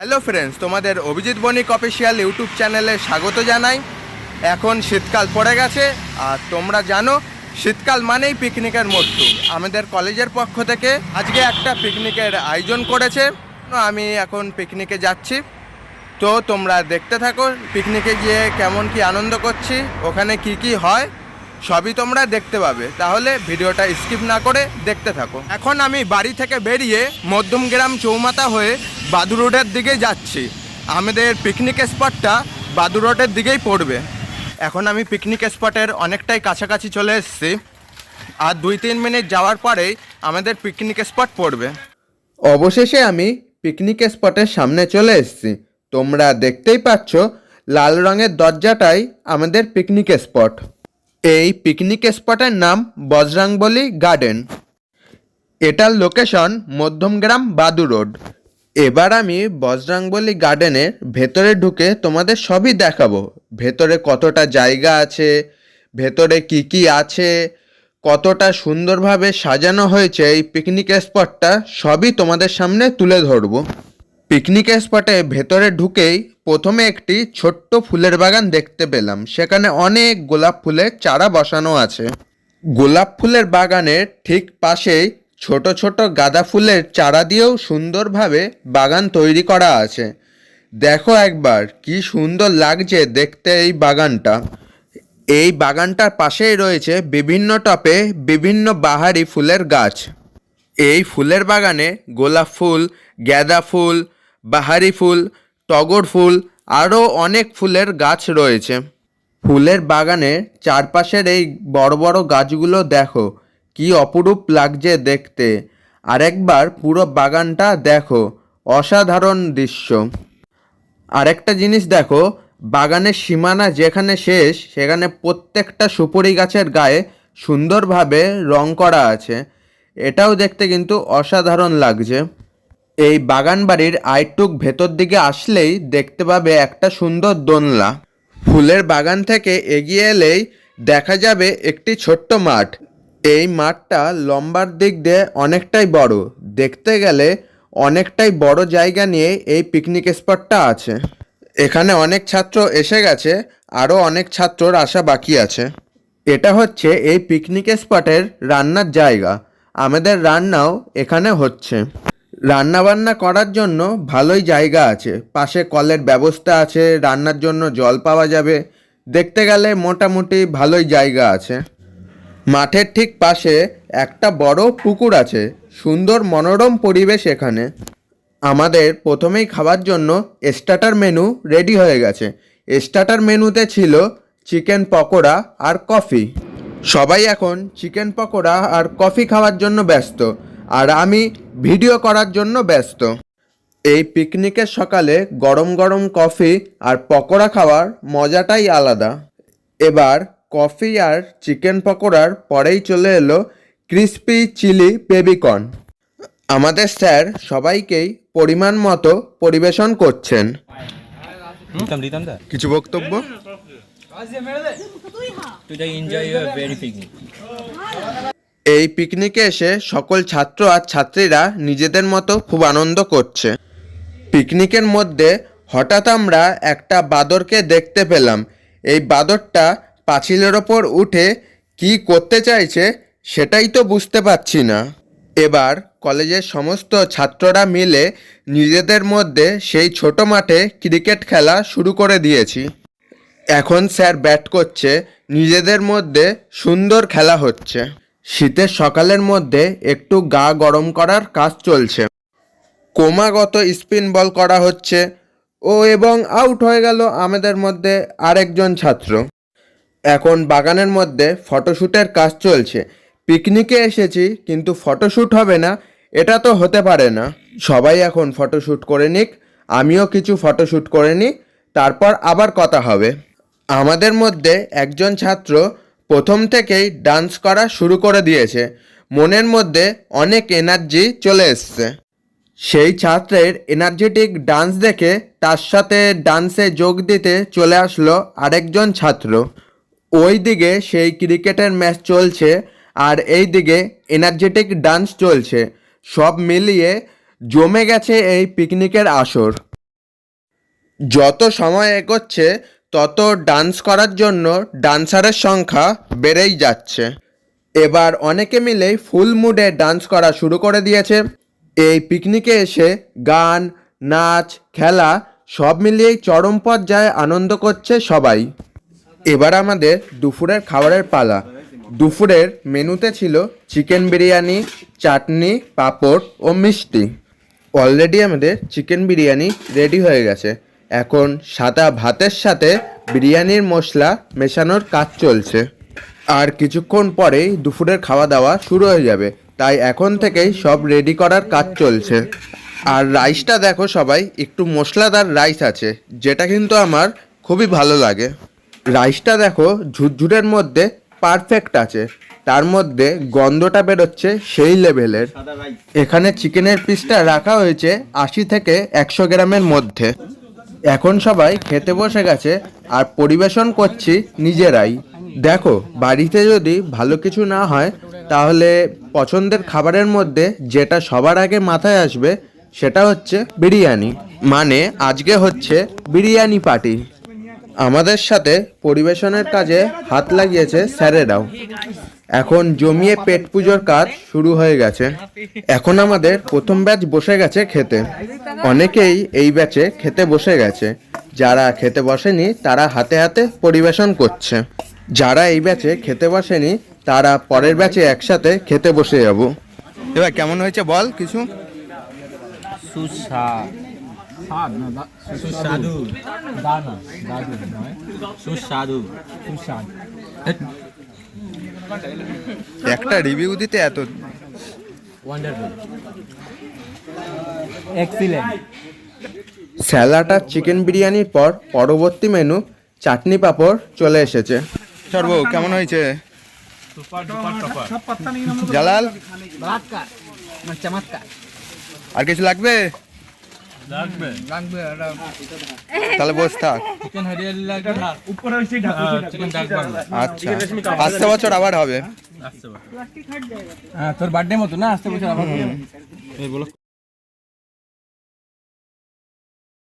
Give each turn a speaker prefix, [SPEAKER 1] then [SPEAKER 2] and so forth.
[SPEAKER 1] Hello friends তোমাদের অভিজিৎ বণিক official YouTube চ্যানেলে স্বাগত জানাই। এখন শীতকাল পড়ে গেছে, আর তোমরা জানো, শীতকাল মানেই পিকনিকের মরশুম। আমাদের কলেজের পক্ষ থেকে আজকে একটা পিকনিকের আয়োজন করেছে। আমি এখন পিকনিকে যাচ্ছি। তো তোমরা দেখতে থাকো পিকনিকে গিয়ে কেমন কি আনন্দ করছি, ওখানে কি কি হয়। সবই তোমরা দেখতে পাবে। তাহলে ভিডিওটা স্কিপ না করে দেখতে থাকো। এখন আমি বাড়ি থেকে বেরিয়ে মধ্যমগ্রাম চৌমাথা হয়ে বাদু রোডের দিকে যাচ্ছি। আমাদের পিকনিক স্পটটা বাদু রোডের দিকেই পড়বে। এখন আমি পিকনিক স্পটের অনেকটাই কাছাকাছি চলে এসেছি। আর দুই তিন মিনিট যাওয়ার পরেই আমাদের পিকনিক স্পট পড়বে। অবশেষে আমি পিকনিক স্পটের সামনে চলে এসেছি। তোমরা দেখতেই পাচ্ছ, লাল রঙের দরজাটাই আমাদের পিকনিক স্পট এই পিকনিক স্পটের নাম বজরাংবলি গার্ডেন এটার লোকেশন মধ্যমগ্রাম বাদু রোড। এবার আমি বজরাংবলি গার্ডেনের ভেতরে ঢুকে তোমাদের সবই দেখাবো। ভেতরে কতটা জায়গা আছে, ভেতরে কি কি আছে, কতটা সুন্দরভাবে সাজানো হয়েছে এই পিকনিক স্পটটা সবই তোমাদের সামনে তুলে ধরবো। পিকনিক স্পটে ভেতরে ঢুকেই প্রথমে একটি ছোট্ট ফুলের বাগান দেখতে পেলাম। সেখানে অনেক গোলাপ ফুলের চারা বসানো আছে। গোলাপ ফুলের বাগানের ঠিক পাশেই ছোট ছোট গাঁদা ফুলের চারা দিয়েও সুন্দরভাবে বাগান তৈরি করা আছে। দেখো একবার, কি সুন্দর লাগছে দেখতে এই বাগানটা। এই বাগানটার পাশেই রয়েছে বিভিন্ন টপে বিভিন্ন বাহারি ফুলের গাছ। এই ফুলের বাগানে গোলাপ ফুল গ্যাদা ফুল, বাহারি ফুল টগর ফুল, আরও অনেক ফুলের গাছ রয়েছে। ফুলের বাগানের চারপাশের এই বড় বড় গাছগুলো দেখো, কি অপরূপ লাগছে দেখতে। আরেকবার পুরো বাগানটা দেখো, অসাধারণ দৃশ্য। আরেকটা জিনিস দেখো, বাগানের সীমানা যেখানে শেষ, সেখানে প্রত্যেকটা সুপুরি গাছের গায়ে সুন্দরভাবে রং করা আছে। এটাও দেখতে কিন্তু অসাধারণ লাগছে। এই বাগান বাড়ির আইটুক ভেতর দিকে আসলেই দেখতে পাবে একটা সুন্দর দোলনা। ফুলের বাগান থেকে এগিয়ে এলেই দেখা যাবে একটি ছোট্ট মাঠ। এই মাঠটা লম্বার দিক দিয়ে অনেকটাই বড়। দেখতে গেলে অনেকটাই বড় জায়গা নিয়ে এই পিকনিক স্পটটা আছে। এখানে অনেক ছাত্র এসে গেছে, আরও অনেক ছাত্রর আসা বাকি আছে। এটা হচ্ছে এই পিকনিক স্পটের রান্নার জায়গা। আমাদের রান্নাও এখানে হচ্ছে। রান্না বান্না করার জন্য ভালোই জায়গা আছে। পাশে কলের ব্যবস্থা আছে, রান্নার জন্য জল পাওয়া যাবে। দেখতে গেলে মোটামুটি ভালোই জায়গা আছে। মাঠের ঠিক পাশে একটা বড় পুকুর আছে, সুন্দর মনোরম পরিবেশ এখানে। আমাদের প্রথমেই খাওয়ার জন্য স্টার্টার মেনু রেডি হয়ে গেছে। স্টার্টার মেনুতে ছিল চিকেন পকোড়া আর কফি সবাই এখন চিকেন পকোড়া আর কফি খাওয়ার জন্য ব্যস্ত। আর আমি ভিডিও করার জন্য ব্যস্ত। এই পিকনিকের সকালে গরম গরম কফি আর পকোড়া খাওয়ার মজাটাই আলাদা। এবার কফি আর চিকেন পকোড়ার পরেই চলে এলো ক্রিস্পি চিলি বেবিকর্ন। আমাদের স্যার সবাইকেই পরিমাণ মতো পরিবেশন করছেন। কিছু বক্তব্য? এই পিকনিকে এসে সকল ছাত্র আর ছাত্রীরা নিজেদের মতো খুব আনন্দ করছে। পিকনিকের মধ্যে হঠাৎ আমরা একটা বাদরকে দেখতে পেলাম। এই বাদরটা পাঁচিলের ওপর উঠে কি করতে চাইছে সেটাই তো বুঝতে পারছি না। এবার কলেজের সমস্ত ছাত্ররা মিলে নিজেদের মধ্যে সেই ছোট মাঠে ক্রিকেট খেলা শুরু করে দিয়েছি। এখন স্যার ব্যাট করছে, নিজেদের মধ্যে সুন্দর খেলা হচ্ছে। শীতের সকালের মধ্যে একটু গা গরম করার কাজ চলছে। ক্রমাগত স্পিন বল করা হচ্ছে ও এবং আউট হয়ে গেল আমাদের মধ্যে আরেকজন ছাত্র। এখন বাগানের মধ্যে ফটোশ্যুটের কাজ চলছে। পিকনিকে এসেছি, কিন্তু ফটোশ্যুট হবে না, এটা তো হতে পারে না। সবাই এখন ফটোশ্যুট করে নিক, আমিও কিছু ফটোশ্যুট করে নিই, তারপর আবার কথা হবে। আমাদের মধ্যে একজন ছাত্র প্রথম থেকেই ডান্স করা শুরু করে দিয়েছে। মনের মধ্যে অনেক এনার্জি চলে এসছে। সেই ছাত্রের এনার্জেটিক ডান্স দেখে তার সাথে ডান্সে যোগ দিতে চলে আসলো আরেকজন ছাত্র। ওই দিকে সেই ক্রিকেটের ম্যাচ চলছে আর এই দিকে এনার্জেটিক ডান্স চলছে। সব মিলিয়ে জমে গেছে এই পিকনিকের আসর। যত সময় এগোচ্ছে তত ডান্স করার জন্য ডান্সারের সংখ্যা বেড়েই যাচ্ছে। এবার অনেকে মিলেই ফুল মুডে ডান্স করা শুরু করে দিয়েছে। এই পিকনিকে এসে গান, নাচ, খেলা সব মিলিয়েই চরম পর্যায়ে আনন্দ করছে সবাই। এবার আমাদের দুপুরের খাবারের পালা। দুপুরের মেনুতে ছিল চিকেন বিরিয়ানি, চাটনি, পাঁপড় ও মিষ্টি। অলরেডি আমাদের চিকেন বিরিয়ানি রেডি হয়ে গেছে। এখন সাদা ভাতের সাথে বিরিয়ানির মশলা মেশানোর কাজ চলছে। আর কিছুক্ষণ পরেই দুপুরের খাওয়া দাওয়া শুরু হয়ে যাবে। তাই এখন থেকেই সব রেডি করার কাজ চলছে। আর রাইসটা দেখো সবাই একটু মশলাদার রাইস আছে যেটা কিন্তু আমার খুবই ভালো লাগে। রাইসটা দেখো ঝুরঝুরের মধ্যে পারফেক্ট আছে। তার মধ্যে গন্ধটা বেরোচ্ছে সেই লেভেলের এখানে চিকেনের পিসটা রাখা হয়েছে আশি থেকে একশো গ্রামের মধ্যে। এখন সবাই খেতে বসে গেছে আর পরিবেশন করছি নিজেরাই। দেখো, বাড়িতে যদি ভালো কিছু না হয়, তাহলে পছন্দের খাবারের মধ্যে যেটা সবার আগে মাথায় আসবে, সেটা হচ্ছে বিরিয়ানি। মানে আজকে হচ্ছে বিরিয়ানি পার্টি। আমাদের সাথে পরিবেশনের কাজে হাত লাগিয়েছে স্যারেরাও। এখন জমিয়ে পেট পুজোর কাজ শুরু হয়ে গেছে। এখন আমাদের প্রথম ব্যাচ বসে গেছে খেতে। অনেকেই এই ব্যাচে খেতে বসে গেছে। যারা খেতে বসেনি তারা হাতে হাতে পরিবেশন করছে। যারা এই ব্যাচে খেতে বসেনি তারা পরের ব্যাচে একসাথে খেতে বসে যাব। এবার কেমন হয়েছে বল কিছু?
[SPEAKER 2] সুস্বাদু। সুস্বাদু।
[SPEAKER 1] একটা রিভিউ দিতে এত
[SPEAKER 2] ওয়ান্ডারফুল
[SPEAKER 1] স্যালাড আর চিকেন বিরিয়ানির পর পরবর্তী মেনু চাটনি পাঁপড় চলে এসেছে। সর্ব কেমন হয়েছে? জালাল? আর কিছু লাগবে। তাহলে বস থাক।
[SPEAKER 2] চিকেন হরিয়ালি লাগবে চিকেন
[SPEAKER 1] আচ্ছা। আসছে বছর আবার হবে।
[SPEAKER 2] তোর বার্থডে মতো না? আসতে বছর আবার এই বলো।